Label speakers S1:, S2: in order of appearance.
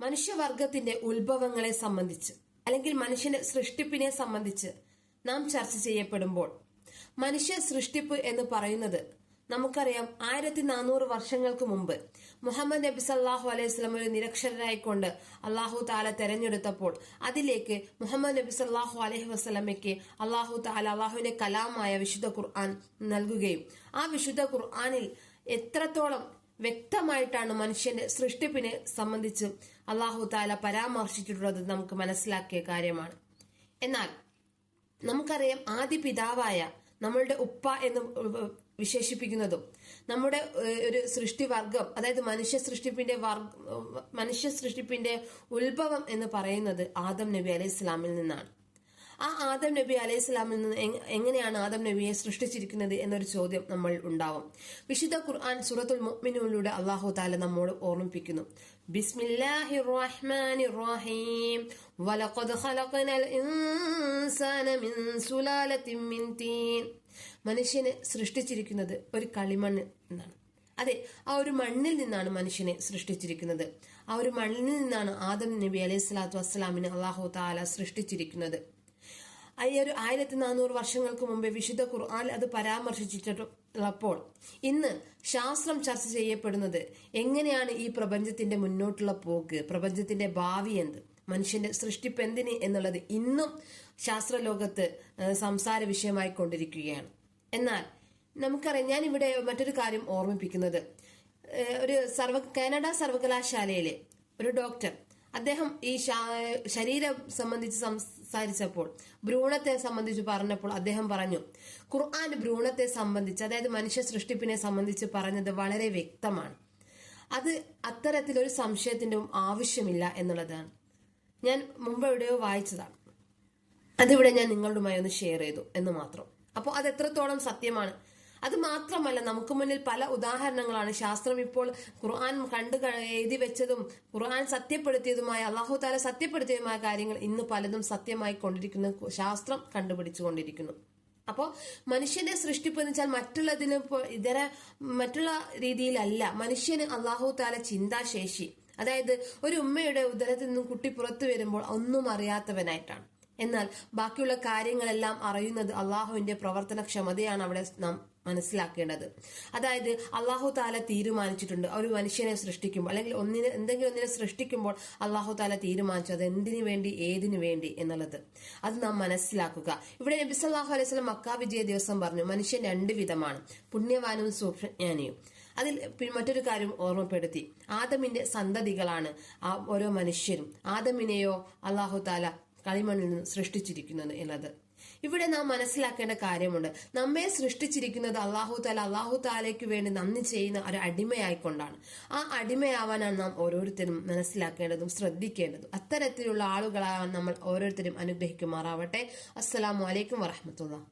S1: മനുഷ്യവർഗത്തിന്റെ ഉത്ഭവങ്ങളെ സംബന്ധിച്ച് അല്ലെങ്കിൽ മനുഷ്യന്റെ സൃഷ്ടിപ്പിനെ സംബന്ധിച്ച് നാം ചർച്ച ചെയ്യപ്പെടുമ്പോൾ മനുഷ്യ സൃഷ്ടിപ്പ് എന്ന് പറയുന്നത് നമുക്കറിയാം ആയിരത്തി നാനൂറ് വർഷങ്ങൾക്ക് മുമ്പ് മുഹമ്മദ് നബി സല്ലാഹു അലൈഹി സ്വലം ഒരു നിരക്ഷരായിക്കൊണ്ട് അള്ളാഹു താല തെരഞ്ഞെടുത്തപ്പോൾ അതിലേക്ക് മുഹമ്മദ് നബി സല്ലാഹു അലൈഹി വസ്ലമയ്ക്ക് അള്ളാഹു താല അള്ളാഹുവിന്റെ കലാമായ വിശുദ്ധ ഖുർആൻ നൽകുകയും ആ വിശുദ്ധ ഖുർആനിൽ എത്രത്തോളം വ്യക്തമായിട്ടാണ് മനുഷ്യന്റെ സൃഷ്ടിപ്പിനെ സംബന്ധിച്ച് അള്ളാഹു താല പരാമർശിച്ചിട്ടുള്ളത് നമുക്ക് മനസ്സിലാക്കിയ കാര്യമാണ്. എന്നാൽ നമുക്കറിയാം ആദ്യ പിതാവായ നമ്മളുടെ ഉപ്പ എന്ന് വിശേഷിപ്പിക്കുന്നതും നമ്മുടെ ഒരു സൃഷ്ടിവർഗം അതായത് മനുഷ്യ സൃഷ്ടിപ്പിന്റെ വർഗ മനുഷ്യ സൃഷ്ടിപ്പിന്റെ ഉത്ഭവം എന്ന് പറയുന്നത് ആദം നബി അലൈഹി ഇസ്ലാമിൽ നിന്നാണ്. ആ ആദം നബി അലൈഹി സ്വലാമിൽ നിന്ന് എങ്ങനെയാണ് ആദം നബിയെ സൃഷ്ടിച്ചിരിക്കുന്നത് എന്നൊരു ചോദ്യം നമ്മൾ ഉണ്ടാവും. വിശുദ്ധ ഖുർആൻ സൂറത്തുൽ മുഅ്മിനൂനിലൂടെ അള്ളാഹു താല നമ്മോട് ഓർമ്മിപ്പിക്കുന്നു. ബിസ്മില്ലാഹിർ റഹ്മാനിർ റഹീം വലഖദ് ഖലഖനൽ ഇൻസാന മിൻ സുലാലത്തിൻ മിൻ തീൻ. മനുഷ്യനെ സൃഷ്ടിച്ചിരിക്കുന്നത് ഒരു കളിമണ്ണ് എന്നാണ്. അതെ ആ ഒരു മണ്ണിൽ നിന്നാണ് മനുഷ്യനെ സൃഷ്ടിച്ചിരിക്കുന്നത്. ആ ഒരു മണ്ണിൽ നിന്നാണ് ആദം നബി അലൈഹി സ്വലാത്തു വസ്സലാമിനെ അള്ളാഹു താല സൃഷ്ടിച്ചിരിക്കുന്നത്. ഈ ഒരു ആയിരത്തി നാനൂറ് വർഷങ്ങൾക്ക് മുമ്പേ വിശുദ്ധ ഖുർആൻ അത് പരാമർശിച്ചിട്ടുള്ളപ്പോൾ ഇന്ന് ശാസ്ത്രം ചർച്ച ചെയ്യപ്പെടുന്നത് എങ്ങനെയാണ് ഈ പ്രപഞ്ചത്തിന്റെ മുന്നോട്ടുള്ള പോക്ക് പ്രപഞ്ചത്തിന്റെ ഭാവി എന്ത് മനുഷ്യന്റെ സൃഷ്ടിപ്പ് എന്തിന് എന്നുള്ളത് ഇന്നും ശാസ്ത്രലോകത്ത് സംസാര വിഷയമായി കൊണ്ടിരിക്കുകയാണ്. എന്നാൽ നമുക്കറിയാം ഞാൻ ഇവിടെ മറ്റൊരു കാര്യം ഓർമ്മിപ്പിക്കുന്നത്. ഒരു സർവ കാനഡ സർവകലാശാലയിലെ ഒരു ഡോക്ടർ അദ്ദേഹം ഈ ശരീരം സംബന്ധിച്ച് സംസാരിച്ചപ്പോൾ ഭ്രൂണത്തെ സംബന്ധിച്ച് പറഞ്ഞപ്പോൾ അദ്ദേഹം പറഞ്ഞു ഖുർആൻ ഭ്രൂണത്തെ സംബന്ധിച്ച് അതായത് മനുഷ്യ സൃഷ്ടിപ്പിനെ സംബന്ധിച്ച് പറഞ്ഞത് വളരെ വ്യക്തമാണ്. അത് അത്തരത്തിലൊരു സംശയത്തിന്റെ ആവശ്യമില്ല എന്നുള്ളതാണ്. ഞാൻ മുമ്പ് എവിടെയോ വായിച്ചതാണ്. അതിവിടെ ഞാൻ നിങ്ങളുമായി ഒന്ന് ഷെയർ ചെയ്തു എന്ന് മാത്രം. അപ്പോൾ അത് എത്രത്തോളം സത്യമാണ്? അത് മാത്രമല്ല നമുക്ക് മുന്നിൽ പല ഉദാഹരണങ്ങളാണ്. ശാസ്ത്രം ഇപ്പോൾ ഖുർആൻ കണ്ടു എഴുതി വെച്ചതും ഖുർആൻ സത്യപ്പെടുത്തിയതുമായ അള്ളാഹു താല സത്യപ്പെടുത്തിയതുമായ കാര്യങ്ങൾ ഇന്ന് പലതും സത്യമായി കൊണ്ടിരിക്കുന്ന. ശാസ്ത്രം കണ്ടുപിടിച്ചുകൊണ്ടിരിക്കുന്നു. അപ്പോൾ മനുഷ്യന്റെ സൃഷ്ടിപ്പ് എന്ന് വെച്ചാൽ മറ്റുള്ളതിന് ഇതര മറ്റുള്ള രീതിയിലല്ല. മനുഷ്യന് അള്ളാഹു താല ചിന്താശേഷി. അതായത് ഒരു ഉമ്മയുടെ ഉദരത്തിൽ നിന്നും കുട്ടി പുറത്തു വരുമ്പോൾ ഒന്നും അറിയാത്തവനായിട്ടാണ്. എന്നാൽ ബാക്കിയുള്ള കാര്യങ്ങളെല്ലാം അറിയുന്നത് അള്ളാഹുവിന്റെ പ്രവർത്തനക്ഷമതയാണ് അവിടെ നാം മനസ്സിലാക്കേണ്ടത്. അതായത് അള്ളാഹു താല തീരുമാനിച്ചിട്ടുണ്ട്. ഒരു മനുഷ്യനെ സൃഷ്ടിക്കുമ്പോൾ അല്ലെങ്കിൽ ഒന്നിനെ എന്തെങ്കിലും ഒന്നിനെ സൃഷ്ടിക്കുമ്പോൾ അള്ളാഹു താല തീരുമാനിച്ചു. അത് എന്തിനു വേണ്ടി ഏതിനു വേണ്ടി എന്നുള്ളത്. അത് നാം മനസ്സിലാക്കുക. ഇവിടെ നബി സല്ലാഹു അലൈഹി സ്വലം മക്കാ വിജയ ദിവസം പറഞ്ഞു മനുഷ്യൻ രണ്ട് വിധമാണ്. പുണ്യവാനും സൂക്ഷ്മജ്ഞാനിയും. അതിൽ മറ്റൊരു കാര്യം ഓർമ്മപ്പെടുത്തി. ആദമിന്റെ സന്തതികളാണ് ആ ഓരോ മനുഷ്യരും. ആദമിനെയോ അള്ളാഹു താല കളിമണ്ണിൽ നിന്ന് സൃഷ്ടിച്ചിരിക്കുന്നത് എന്നത്. ഇവിടെ നാം മനസ്സിലാക്കേണ്ട കാര്യമുണ്ട്. നമ്മെ സൃഷ്ടിച്ചിരിക്കുന്നത് അള്ളാഹു താല അള്ളാഹു താലയ്ക്ക് വേണ്ടി നന്ദി ചെയ്യുന്ന ഒരു അടിമയായിക്കൊണ്ടാണ്. ആ അടിമയാവാനാണ് നാം ഓരോരുത്തരും മനസ്സിലാക്കേണ്ടതും ശ്രദ്ധിക്കേണ്ടതും. അത്തരത്തിലുള്ള ആളുകളാവാൻ നമ്മൾ ഓരോരുത്തരും അനുഗ്രഹിക്കുമാറാവട്ടെ. അസ്സലാമു അലൈക്കും വറഹമത്തുള്ള